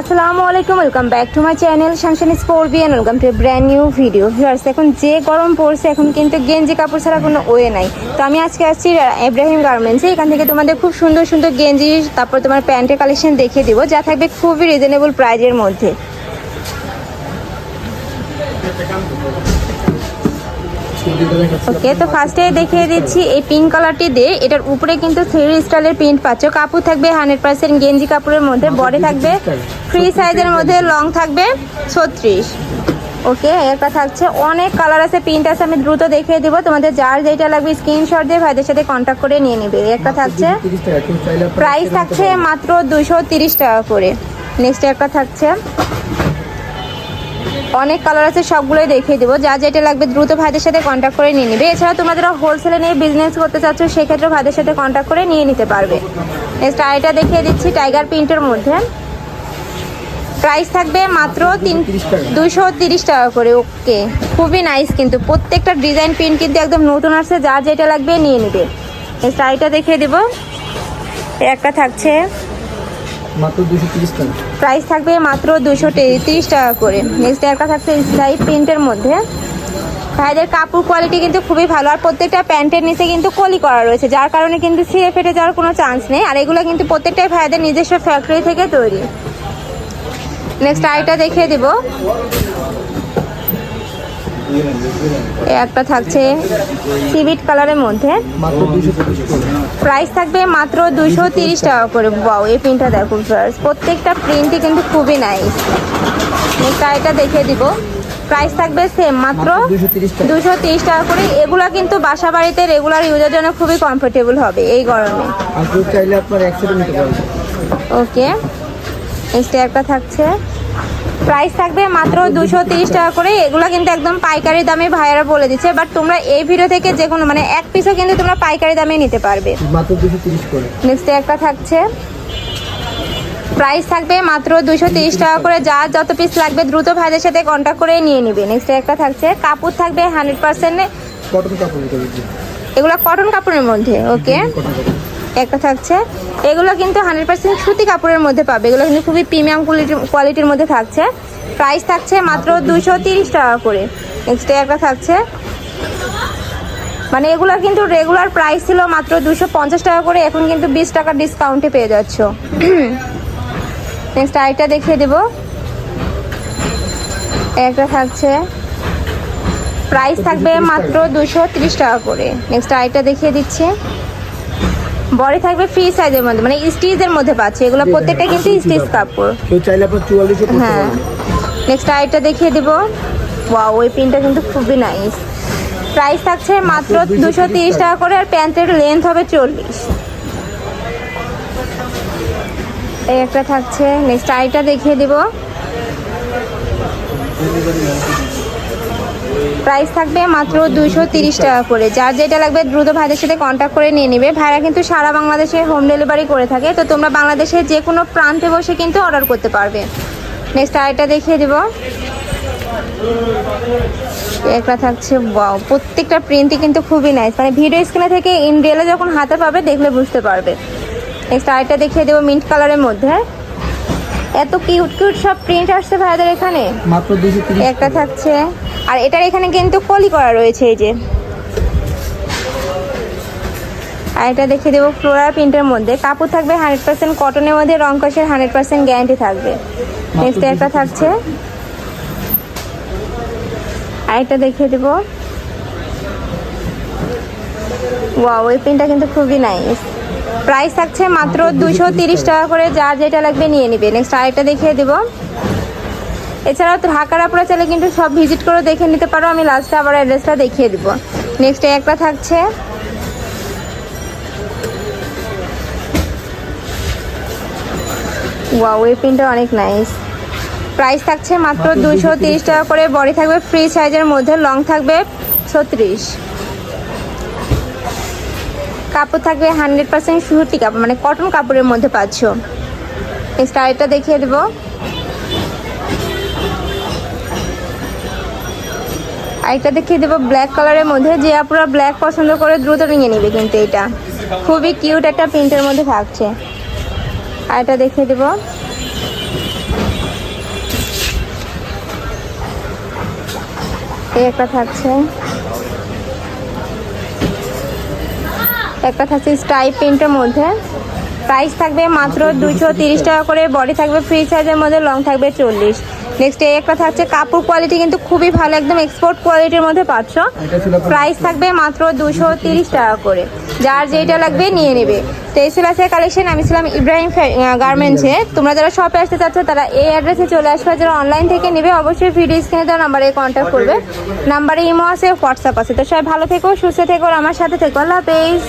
আসসালামু আলাইকুম welcome back to my channel শানশান স্পোর্বিয়ান welcome to brand new video viewers এখন যে গরম পড়ছে, এখন কিন্তু গেঞ্জি কাপড় ছাড়া কোনো ওয়ে নাই। তো আমি আজকে আসছি এব্রাহিম গার্মেন্টসে এখান থেকে তোমাদের খুব সুন্দর সুন্দর গেঞ্জি, তারপর তোমার প্যান্টের কালেকশন দেখিয়ে দিব, যা থাকবে খুবই রিজনেবল প্রাইজের মধ্যে। ওকে তো ফার্স্টে দেখিয়ে দিচ্ছি এই পিঙ্ক কালারটি দিয়ে। এটার উপরে কিন্তু থ্রি স্টাইলের প্রিন্ট পাচ্ছ। কাপড় থাকবে হান্ড্রেড পার্সেন্ট গেঞ্জি কাপড়ের মধ্যে বডি থাকবে ফ্রি সাইজের মধ্যে লং থাকবে ছত্রিশ। ওকে একটা থাকছে অনেক কালার আছে প্রিন্ট আছে আমি দ্রুত দেখিয়ে দিব। তোমাদের যার যেটা লাগবে স্ক্রিনশট দিয়ে ভাইদের সাথে কন্ট্যাক্ট করে নিয়ে নেবে। একটা থাকছে প্রাইস থাকছে মাত্র দুশো তিরিশ টাকা করে। নেক্সট একটা থাকছে অনেক কালার আছে, সবগুলোই দেখিয়ে দেবো। যা যেটা লাগবে দ্রুত ভাইদের সাথে কন্ট্যাক্ট করে নিয়ে নেবে। এছাড়া তোমরা যারা হোলসেলে নিয়ে বিজনেস করতে চাচ্ছ, সেক্ষেত্রে ভাইদের সাথে কন্ট্যাক্ট করে নিয়ে নিতে পারবে। নেক্সট আইটা দেখিয়ে দিচ্ছি টাইগার প্রিন্টের মধ্যে। প্রাইস থাকবে মাত্র তিন দুশো তিরিশ টাকা করে ওকে খুবই নাইস কিন্তু। প্রত্যেকটা ডিজাইন প্রিন্ট কিন্তু একদম নতুন আসছে, যা যেটা লাগবে নিয়ে নেবে। নেক্সট আইটা দেখিয়ে দেবো। একটা থাকছে প্রাইস থাকবে মাত্র দুশো তিরিশ টাকা করে। নেক্সট একটা থাকছে স্টাইপ প্রিন্টের মধ্যে। ভাইদের কাপড় কোয়ালিটি কিন্তু খুবই ভালো। আর প্রত্যেকটা প্যান্টের নিচে কিন্তু কলি করা রয়েছে, যার কারণে কিন্তু ছিঁড়ে ফেটে যাওয়ার কোনো চান্স নেই। আর এগুলো কিন্তু প্রত্যেকটাই ভাইদের নিজস্ব ফ্যাক্টরি থেকে তৈরি। নেক্সট আইটা দেখিয়ে দিব। একটা থাকছে সিভিট কালারের মধ্যে। প্রাইস থাকবে মাত্র দুশো তিরিশ টাকা করে। বাউ এই প্রিন্টটা দেখুন ফার্স্ট প্রত্যেকটা প্রিন্টই কিন্তু খুবই নাইস এটা দেখিয়ে দিব। প্রাইস থাকবে সেম মাত্র দুশো তিরিশ টাকা করে। এগুলো কিন্তু বাসা বাড়িতে রেগুলার ইউজের জন্য খুবই কমফোর্টেবল হবে এই গরমে। চাইলে আপনার ওকে নেক্সট একটা থাকছে। প্রাইস থাকবে মাত্র দুশো তিরিশ টাকা করে। এগুলো কিন্তু একদম পাইকারি দামে ভাইয়ারা বলে দিচ্ছে বাট তোমরা এই ভিডিও থেকে যে কোনো মানে এক পিসও কিন্তু তোমরা পাইকারি দামে নিতে পারবে। মাত্র করে। নেক্সট একটা থাকছে। প্রাইস থাকবে মাত্র দুশো তিরিশ টাকা করে। যার যত পিস লাগবে দ্রুত ভাইদের সাথে কন্ট্যাক্ট করে নিয়ে নিবে। নেক্সট একটা থাকছে। কাপড় থাকবে হান্ড্রেড পার্সেন্ট এগুলো কটন কাপড়ের মধ্যে ওকে একটা থাকছে। এগুলো কিন্তু হান্ড্রেড পার্সেন্ট সুতি কাপড়ের মধ্যে পাবে। এগুলো কিন্তু খুবই প্রিমিয়াম কোয়ালিটির কোয়ালিটির মধ্যে থাকছে। প্রাইস থাকছে মাত্র দুশো তিরিশ টাকা করে। নেক্সট একটা থাকছে। মানে এগুলো কিন্তু রেগুলার প্রাইস ছিল মাত্র দুশো পঞ্চাশ টাকা করে। এখন কিন্তু বিশ টাকা ডিসকাউন্টে পেয়ে যাচ্ছ। নেক্সট আরেকটা দেখিয়ে দেবো। একটা থাকছে। প্রাইস থাকবে মাত্র দুশো টাকা করে। নেক্সট আরেকটা দেখিয়ে দিচ্ছে। বডি থাকবে ফ্রি সাইজের মধ্যে মানে স্টিচের মধ্যে পাচ্ছে। এগুলো প্রত্যেকটা কিন্তু স্টিচ কাপড়। কেউ চাইলে আপনার চুয়াল্লিশও করতে হ্যাঁ। নেক্সট আরেকটা দেখিয়ে দিব। ওয়াও ওই পিনটা কিন্তু খুবই নাইস প্রাইস থাকছে মাত্র দুশো তিরিশ টাকা করে আর প্যান্টের লেন্থ হবে চল্লিশ। এই একটা থাকছে। নেক্সট আইটা দেখিয়ে দিব। প্রাইস থাকবে মাত্র দুশো তিরিশ টাকা করে। যার যেটা লাগবে দ্রুত ভাইদের সাথে কন্ট্যাক্ট করে নিয়ে নেবে। ভাইরা কিন্তু সারা বাংলাদেশে হোম ডেলিভারি করে থাকে। তো তোমরা বাংলাদেশের যে কোনো প্রান্তে বসে কিন্তু অর্ডার করতে পারবে। নেক্সট আরেকটা দেখিয়ে দেবো। একটা থাকছে বাও প্রত্যেকটা প্রিন্টই কিন্তু খুবই নাইস মানে ভিডিও স্ক্রিনে থেকে ইন রিয়েলে যখন হাতে পাবে দেখলে বুঝতে পারবে। নেক্সট আরেকটা দেখিয়ে দেবো মিন্ট কালারের মধ্যে। এত কিউট কিউট সব প্রিন্ট আসছে ভাইদের এখানে। মাত্র একটা থাকছে আর এটার এখানে কিন্তু কলি করা রয়েছে এই যে। আর এটা দেখে দেবো ফ্লোরাল প্রিন্টের মধ্যে। কাপড় থাকবে হান্ড্রেড পার্সেন্ট কটনের মধ্যে রং কষের হান্ড্রেড পার্সেন্ট গ্যারান্টি থাকবে। নেক্সট একটা থাকছে। আরেকটা দেখিয়ে দেবো। ওয়াও ওই প্রিন্টটা কিন্তু খুবই নাইস প্রাইস থাকছে মাত্র দুশো তিরিশ টাকা করে। যার যেটা লাগবে নিয়ে নিবে। নেক্সট আরেকটা দেখিয়ে দেবো। এছাড়াও ঢাকার আপনারা চাইলে কিন্তু সব ভিজিট করে দেখে নিতে পারো। আমি লাস্টে আবার অ্যাড্রেসটা দেখিয়ে দিব। নেক্সট একটা থাকছে। ওয়াও এই প্রিন্টটা অনেক নাইস প্রাইস থাকছে মাত্র দুশো তিরিশ টাকা করে। বডি থাকবে ফ্রি সাইজের মধ্যে লং থাকবে ছত্রিশ। কাপড় থাকবে হান্ড্রেড পার্সেন্ট সুতি কাপড় মানে কটন কাপড়ের মধ্যে পাচ্ছ। নেক্সট আরেকটা দেখিয়ে দেবো। আরেকটা দেখিয়ে দেবো ব্ল্যাক কালারের মধ্যে। যে আপনারা ব্ল্যাক পছন্দ করে দ্রুত নিয়ে নিবে কিন্তু এটা। খুবই কিউট একটা প্রিন্টের মধ্যে থাকছে। আর এটা দেখিয়ে দেবো। এই একটা থাকছে। একটা থাকছে স্টাই প্রিন্টের মধ্যে। প্রাইস থাকবে মাত্র দুশো টাকা করে। বডি থাকবে ফ্রি সাইজের মধ্যে লং থাকবে চল্লিশ। নেক্সট এই একটা থাকছে কাপড় কোয়ালিটি কিন্তু খুবই ভালো, একদম এক্সপোর্ট কোয়ালিটির মধ্যে পাচ্ছ। প্রাইস থাকবে মাত্র দুশো তিরিশ টাকা করে। যার যেটা লাগবে নিয়ে নেবে। তো এই ছিল কালেকশন আমি ছিলাম ইব্রাহিম গার্মেন্টসে তোমরা যারা শপে আসতে চাচ্ছ, তারা এই অ্যাড্রেসে চলে আসবে। যারা অনলাইন থেকে নেবে, অবশ্যই ভিডিও স্ক্রিনে দেওয়া নাম্বারে কন্ট্যাক্ট করবে। নাম্বারে ইমো আছে হোয়াটসঅ্যাপ আছে। তো সবাই ভালো থেকো, সুস্থ থেকো আমার সাথে থেকো। আল্লাহ হাফেজ।